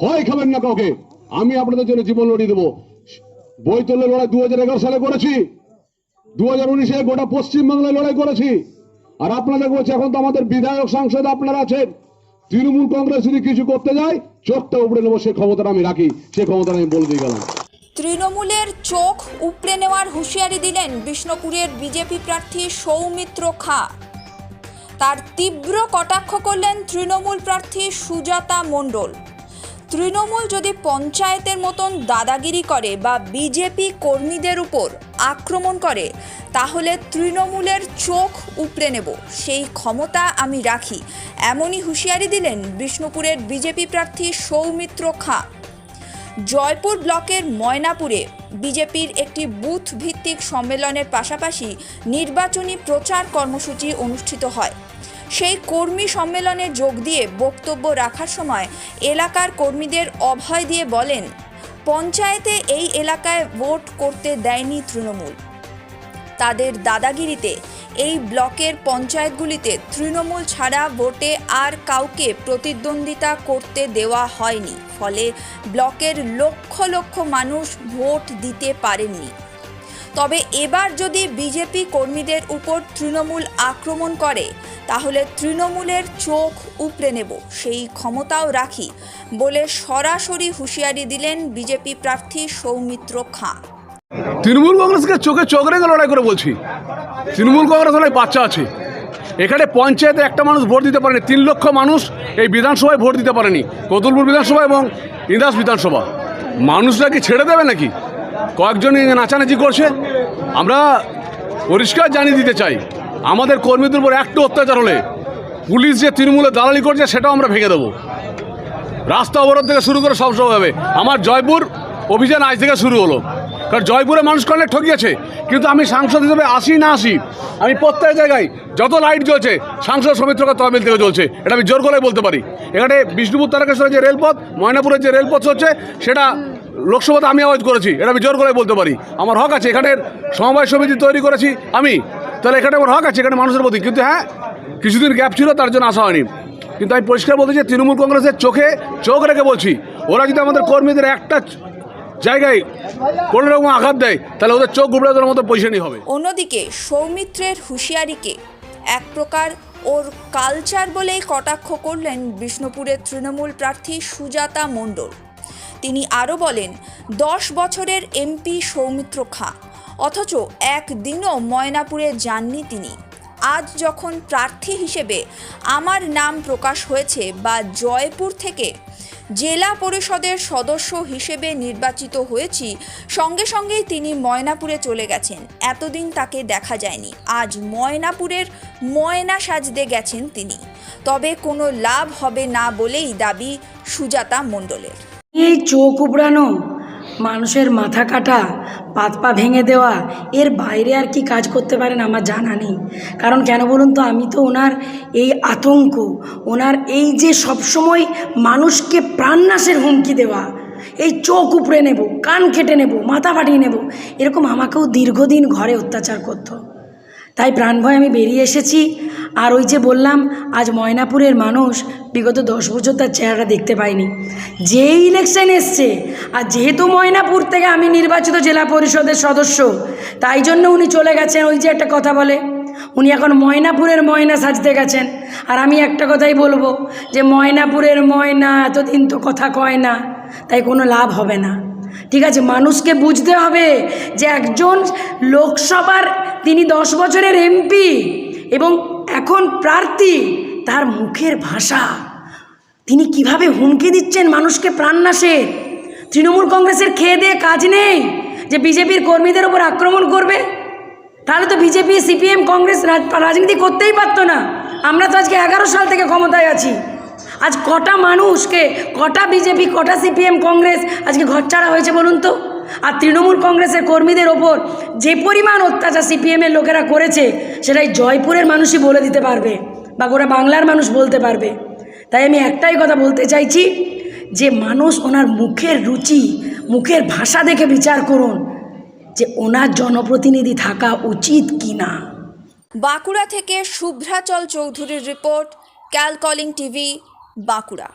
ভয় খাবেন না কাউকে। আমি আপনাদের জন্য জীবন লড়িয়ে দেবো। বৈতলের লড়াই দু হাজার এগারো সালে করেছি। দু হাজার উনিশে গোটা পশ্চিমবাংলায় লড়াই করেছি। আর আপনাদের বলছি, এখন তো আমাদের বিধায়ক সাংসদ আপনারা আছেন। তৃণমূল কংগ্রেস যদি কিছু করতে যায়, চোখটা উপড়ে নেব, সে ক্ষমতাটা আমি রাখি, সে ক্ষমতাটা আমি বলে দিয়ে গেলাম। তৃণমূলের চোখ উপড়ে নেওয়ার হুঁশিয়ারি দিলেন বিষ্ণুপুরের বিজেপি প্রার্থী সৌমিত্র খা। তার তীব্র কটাক্ষ করলেন তৃণমূল প্রার্থী সুজাতা মণ্ডল। তৃণমূল যদি পঞ্চায়েতের মতন দাদাগিরি করে বা বিজেপি কর্মীদের উপর আক্রমণ করে, তাহলে তৃণমূলের চোখ উপড়ে নেব। সেই ক্ষমতা আমি রাখি। এমনই হুঁশিয়ারি দিলেন বিষ্ণুপুরের বিজেপি প্রার্থী সৌমিত্র খাঁ। জয়পুর ব্লকের ময়নাপুরে বিজেপির একটি বুথ ভিত্তিক সম্মেলনের পাশাপাশি নির্বাচনী প্রচার কর্মসূচি অনুষ্ঠিত হয়। সেই কর্মী সম্মেলনে যোগ দিয়ে বক্তব্য রাখার সময় এলাকার কর্মীদের অভয় দিয়ে বলেন, পঞ্চায়েতে এই এলাকায় ভোট করতে দেয়নি তৃণমূল। তাদের দাদাগিরিতে এই ব্লকের পঞ্চায়েতগুলিতে তৃণমূল ছাড়া ভোটে আর কাউকে প্রতিদ্বন্দ্বিতা করতে দেওয়া হয়নি। ফলে ব্লকের লক্ষ লক্ষ মানুষ ভোট দিতে পারেননি। তবে এবার যদি বিজেপি কর্মীদের উপর তৃণমূল আক্রমণ করে তাহলে তৃণমূলের চোখ উপড়ে নেব, সেই ক্ষমতাও রাখি বলে সরাসরি হুঁশিয়ারি দিলেন বিজেপি প্রার্থী সৌমিত্র খাঁ। তৃণমূল কংগ্রেসকে চোখে চোখ রেখে লড়াই করে বলছি। তৃণমূল কংগ্রেস অনেক বাচ্চা আছে। এখানে পঞ্চায়েতে একটা মানুষ ভোট দিতে পারেনি, তিন লক্ষ মানুষ এই বিধানসভায় ভোট দিতে পারেনি কতুলপুর বিধানসভা এবং ইন্দাস বিধানসভা। মানুষরা কি ছেড়ে দেবে নাকি? কয়েকজন নাচানাচি করছে। আমরা পরিষ্কার জানিয়ে দিতে চাই আমাদের কর্মীদের উপর একটু অত্যাচার হলে পুলিশ যে তৃণমূলে দালালি করছে, সেটাও আমরা ভেঙে দেবো। রাস্তা অবরোধ থেকে শুরু করে সব সময় হবে। আমার জয়পুর অভিযান আজ থেকে শুরু হলো। কারণ জয়পুরে মানুষ অনেক ঠকিয়েছে। কিন্তু আমি সাংসদ হিসেবে আসি না আসি, আমি প্রত্যেক জায়গায় যত লাইট জ্বলছে, সাংসদ সমিত্রকা তহবিল থেকে জ্বলছে। এটা আমি জোর করে বলতে পারি। এখানে বিষ্ণুপুর তারকেশ্বরের যে রেলপথ, ময়নাপুরের যে রেলপথ হচ্ছে সেটা লোকসভাতে আমি আওয়াজ করেছি। এটা আমি জোর করে বলতে পারি। আমার হক আছে। এখানের সমবায় সমিতি তৈরি করেছি আমি। তাহলে এখানে আমার হক আছে, এখানে মানুষের প্রতি। কিন্তু হ্যাঁ কিছুদিন গ্যাপ ছিল, তার জন্য আসা হয়নি। কিন্তু আমি পরিষ্কার বলতে চাই, তৃণমূল কংগ্রেসের চোখে চোখ রেখে বলছি, ওরা যদি আমাদের কর্মীদের একটা জায়গায় কোনো রকম আঘাত দেয়, তাহলে ওদের চোখ গুবড়ে দেওয়ার মতো পজিশনই হবে। অন্যদিকে, সৌমিত্রের হুঁশিয়ারিকে এক প্রকার ওর কালচার বলেই কটাক্ষ করলেন বিষ্ণুপুরের তৃণমূল প্রার্থী সুজাতা মণ্ডল। তিনি আরও বলেন, দশ বছরের এমপি সৌমিত্র খাঁ অথচ একদিনও ময়নাপুরে যাননি তিনি। আজ যখন প্রার্থী হিসেবে আমার নাম প্রকাশ হয়েছে বা জয়পুর থেকে জেলা পরিষদের সদস্য হিসেবে নির্বাচিত হয়েছি, সঙ্গে সঙ্গেই তিনি ময়নাপুরে চলে গেছেন। এতদিন তাকে দেখা যায়নি। আজ ময়নাপুরের ময়না সাজতে গেছেন তিনি। তবে কোনো লাভ হবে না বলেই দাবি সুজাতা মণ্ডলের। এই চোখ উপড়ানো মানুষের মাথা কাটা, পাত পা ভেঙে দেওয়া, এর বাইরে আর কি কাজ করতে পারেন আমার জানা নেই। কারণ কেন বলুন তো, আমি তো ওনার এই আতঙ্ক, ওনার এই যে সবসময় মানুষকে প্রাণনাশের হুমকি দেওয়া, এই চোখ উপড়ে নেব, কান কেটে নেব, মাথা ফাটিয়ে নেব, এরকম আমাকেও দীর্ঘদিন ঘরে অত্যাচার করতো। তাই প্রাণ ভয় আমি বেরিয়ে এসেছি। আর ওই যে বললাম, আজ ময়নাপুরের মানুষ বিগত দশ বছর তার চেহারা দেখতে পায়নি। যে ইলেকশন এসছে, আর যেহেতু ময়নাপুর থেকে আমি নির্বাচিত জেলা পরিষদের সদস্য, তাই জন্য উনি চলে গেছেন, ওই যে একটা কথা বলে, উনি এখন ময়নাপুরের ময়না সাজতে গেছেন। আর আমি একটা কথাই বলব যে, ময়নাপুরের ময়না এতদিন তো কথা কয় না, তাই কোনো লাভ হবে না। ঠিক আছে, মানুষকে বুঝতে হবে যে একজন লোকসভার তিনি দশ বছরের এমপি এবং এখন প্রার্থী, তার মুখের ভাষা। তিনি কীভাবে হুমকি দিচ্ছেন মানুষকে প্রাণনাশে তৃণমূল কংগ্রেসের খেয়ে দিয়ে কাজ নেই যে বিজেপির কর্মীদের ওপর আক্রমণ করবে? তাহলে তো বিজেপি, সিপিএম, কংগ্রেস রাজনীতি করতেই পারতো না। আমরা তো আজকে এগারো সাল থেকে ক্ষমতায় আছি। আজ কটা মানুষকে, কটা বিজেপি, কটা সিপিএম, কংগ্রেস আজকে ঘরছাড়া হয়েছে বলুন তো? আর তৃণমূল কংগ্রেসের কর্মীদের ওপর যে পরিমাণ অত্যাচার সিপিএমের লোকেরা করেছে সেটাই জয়পুরের মানুষই বলে দিতে পারবে বা গোটা বাংলার মানুষ বলতে পারবে। তাই আমি একটাই কথা বলতে চাইছি যে মানুষ ওনার মুখের রুচি, মুখের ভাষা দেখে বিচার করুন যে ওনার জনপ্রতিনিধি থাকা উচিত কি না বাঁকুড়া থেকে শুভ্রাচল চৌধুরীর রিপোর্ট ক্যালকলিং টিভি বাঁকুড়া।